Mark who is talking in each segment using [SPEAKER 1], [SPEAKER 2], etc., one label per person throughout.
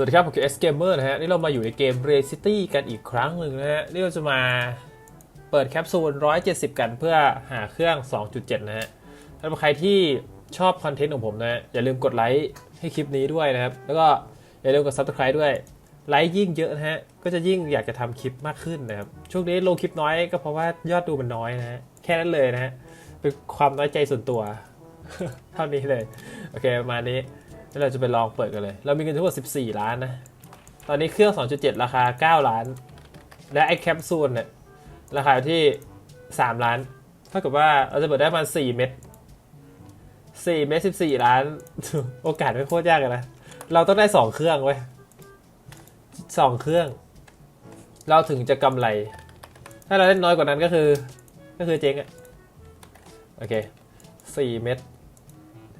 [SPEAKER 1] สวัสดีครับ ผมคือ S Gamer นะฮะ นี่เรามาอยู่ในเกม Ray City กันอีกครั้งหนึ่งนะฮะ นี่เราจะมาเปิดแคปซูล 170 กันเพื่อหาเครื่อง 2.7 นะฮะ ถ้าใครที่ชอบคอนเทนต์ของผมนะฮะอย่าลืมกดไลค์ให้คลิปนี้ด้วยนะครับ แล้วก็อย่าลืมกด Subscribe ด้วย ไลค์ยิ่งเยอะนะฮะ ก็จะยิ่งอยากจะทำคลิปมากขึ้นนะครับ ช่วงนี้ลงคลิปน้อยก็เพราะว่ายอดดูมันน้อยนะฮะ แค่นั้นเลยนะฮะ เป็นความน้อยใจส่วนตัว เท่านี้เลย โอเคประมาณนี้ แล้วเราจะไปลองเปิดกันเลย เรามีเงินทั้งหมด 14 ล้านนะ ตอนนี้เครื่อง 2.7 ราคา 9 ล้าน และไอ้แคปซูลเนี่ยราคาที่ 3 ล้าน เท่ากับว่าเราจะเปิดได้ประมาณ4เม็ด4เม็ด14 ล้าน โอกาสไม่โคตรยากเลยนะ เราต้องได้ 2 เครื่องไว้ย2เครื่อง เราถึงจะกำไร ถ้าเราเล่นน้อยกว่านั้นก็คือ ก็คือเจ๊งอะโอเค4เม็ด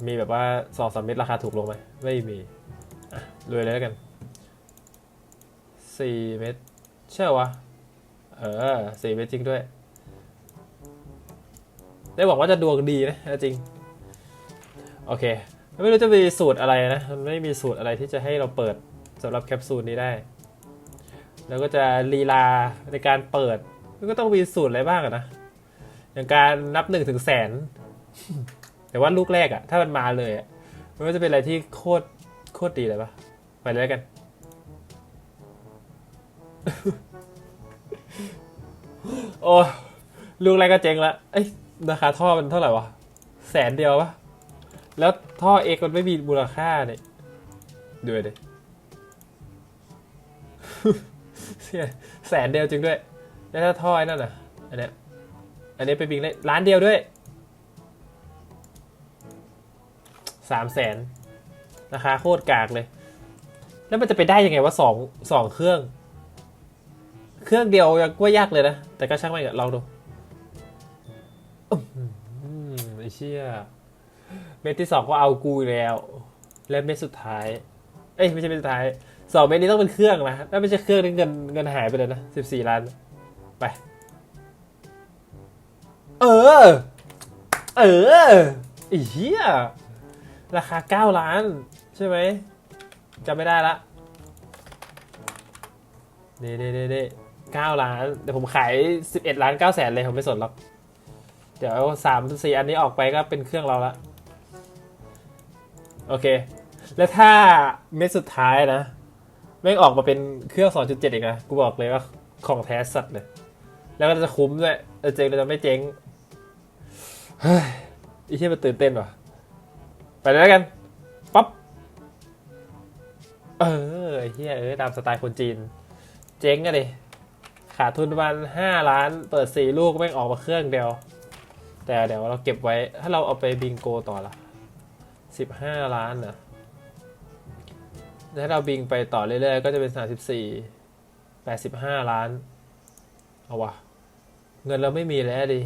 [SPEAKER 1] มีแบบว่าสองสามเม็ดราคาถูกลงไหมไม่มีอะรวยเลยแล้วกันสี่เม็ดใช่วะเออสี่เม็ดจริงด้วย ได้บอกว่าจะดวงดีนะจริง โอเค ไม่รู้จะมีสูตรอะไรนะมันไม่มีสูตรอะไรที่จะให้เราเปิดสำหรับแคปซูลนี้ได้ แล้วก็จะลีลาในการเปิด ก็ต้องมีสูตรอะไรบ้างนะ อย่างการนับหนึ่งถึงแสน แต่ว่าลูกแรกอะถ้ามันมาเลยอะมันก็จะเป็นอะไรที่โคตรโคตรดีเลยปะไปเลยแล้วกัน โอ้ลูกแรกก็เจ๊งละเอ้ยราคาท่อมันเท่าไหร่วะแสนเดียวปะแล้วท่อเอกมันไม่มีมูลค่าเนี่ยดูดิแสนเดียวจริงด้วย แล้วถ้าท่อไอ้นั่นอะ อันเนี้ยอันนี้ไปบิงได้ล้านเดียวด้วย สามแสนราคาโคตรกากเลย แล้วมันจะไปได้ยังไงว่าสองสองเครื่อง เครื่องเดียวยังก็ยากเลยนะ แต่ก็ช่างไม่กับลองดูอไอ้เชี่ยเม็ดที่สองก็เอากูแล้ว และเม็ดสุดท้าย เอ้ยไม่ใช่เม็ดสุดท้ายสองเม็ดนี้ต้องเป็นเครื่องนะถ้าไม่ใช่เครื่องนี่เงินเงินหายไปเลยนะสิบสี่ล้านไป เออ เออไอ้เหี้ย ราคา 9 ล้าน ใช่ไหมจำไม่ได้ละเด้เด้เด้เด้9ล้าน เดี๋ยวผมขาย11ล้าน9แสนเลย ผมไม่สนหรอก เดี๋ยวสามสี่อันนี้ออกไปก็เป็นเครื่องเราละ โอเค แล้วถ้าเม็ดสุดท้ายนะแม่งออกมาเป็นเครื่อง 2.7 อีกนะ กูบอกเลยว่าของแท้สัตว์เลย แล้วก็จะคุ้มด้วยเออเจ๊งเราจะไม่เจ๊ง เฮ้ยอ้เชี่ยมันตื่นเต้นว่ะ เลยแล้วกันปั๊บเออเฮียเออตามสไตล์คนจีน เจ๊งอะดิขาดทุนประมาณห้าล้าน เปิดสี่ลูกแม่งออกมาเครื่องเดียว แต่เดี๋ยวเราเก็บไว้ถ้าเราเอาไปบิงโกต่อละสิบห้าล้านนะถ้าเราบิงไปต่อเรื่อยๆ ก็จะเป็นสามสิบสี่แปดสิบห้าล้าน เอาวะเงินเราไม่มีแล้วดิ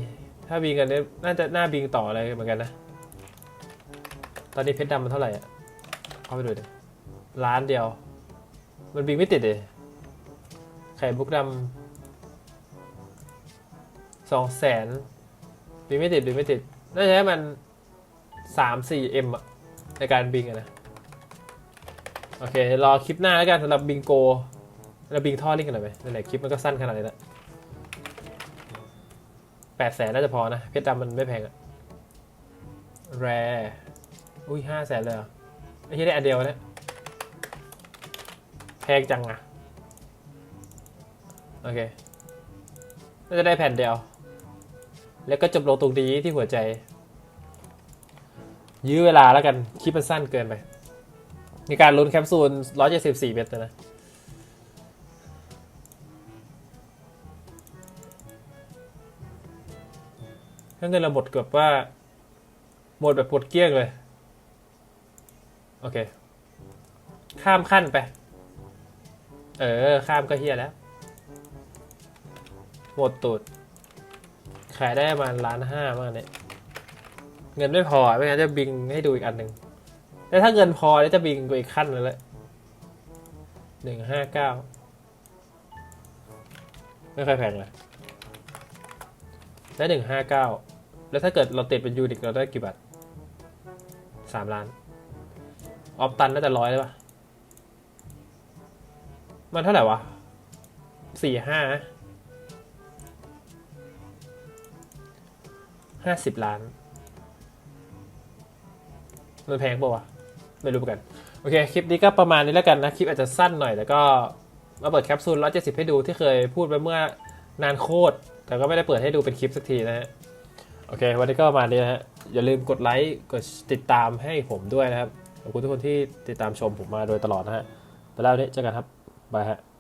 [SPEAKER 1] ถ้าบิงกันนี่น่าจะน่าบิงต่ออะไรเหมือนกันนะ ตอนนี้เพชรดำมันเท่าไหร่อะเข้าไปดูดิล้านเดียว มันบิงไม่ติดเลยไข่บุกดำสองแสนบิงไม่ติดบิงไม่ติด น่าจะให้มันสามสี่เอ็มอะในการบิงอะนะ โอเค รอคลิปหน้าแล้วกันสำหรับบิงโกเราบิงท่อเล่กันหน่อยไหมไหนๆคลิปมันก็สั้นขนาดนี้แล้วแปดแสนน่าจะพอนะ เพชรดำมันไม่แพงอะแร่ อุ้ยห้าแสนเลยเหรอไม่ใช่ได้อันเดียวนะแพงจังอะโอเคน่าจะได้แผ่นเดียว แล้วก็จบลงตรงนี้ที่หัวใจ ยื้อเวลาแล้วกันคลิปมันสั้นเกินไป ในการลุ้นแคปซูล 174 เมตรนะถ้าเงินเราหมดเกือบว่า หมดแบบหมดเกลี้ยงเลย โอเค ข้ามขั้นไป เออ ข้ามก็เฮียแล้ว หมดตูด ขายได้ประมาณล้านห้ามากเนี่ย เงินไม่พอ ไม่งั้นจะบิงให้ดูอีกอันหนึ่งแต่ถ้าเงินพอแล้วจะบิงไปอีกขั้นเลยแหละหนึ่งห้าเก้า ไม่ค่อยแพงเลยได้หนึ่งห้าเก้า แล้วถ้าเกิดเราติดเป็นยูนิตเราได้กี่บาทสามล้าน ออฟตันน่าจะร้อยเลยปะมันเท่าไหร่วะสี่ห้าห้าสิบล้าน มันแพงป่าวะ ไม่รู้เหมือนกัน โอเค คลิปนี้ก็ประมาณนี้แล้วกันนะ คลิปอาจจะสั้นหน่อยแต่ก็มาเปิดแคปซูล170ให้ดูที่เคยพูดไปเมื่อนานโคตร แต่ก็ไม่ได้เปิดให้ดูเป็นคลิปสักทีนะฮะ โอเค วันนี้ก็ประมาณนี้นะฮะ อย่าลืมกดไลค์ กดติดตามให้ผมด้วยนะครับ ขอบคุณทุกคนที่ติดตามชมผมมาโดยตลอดนะฮะไปแล้วเนนี้เจอกันครับบายฮะ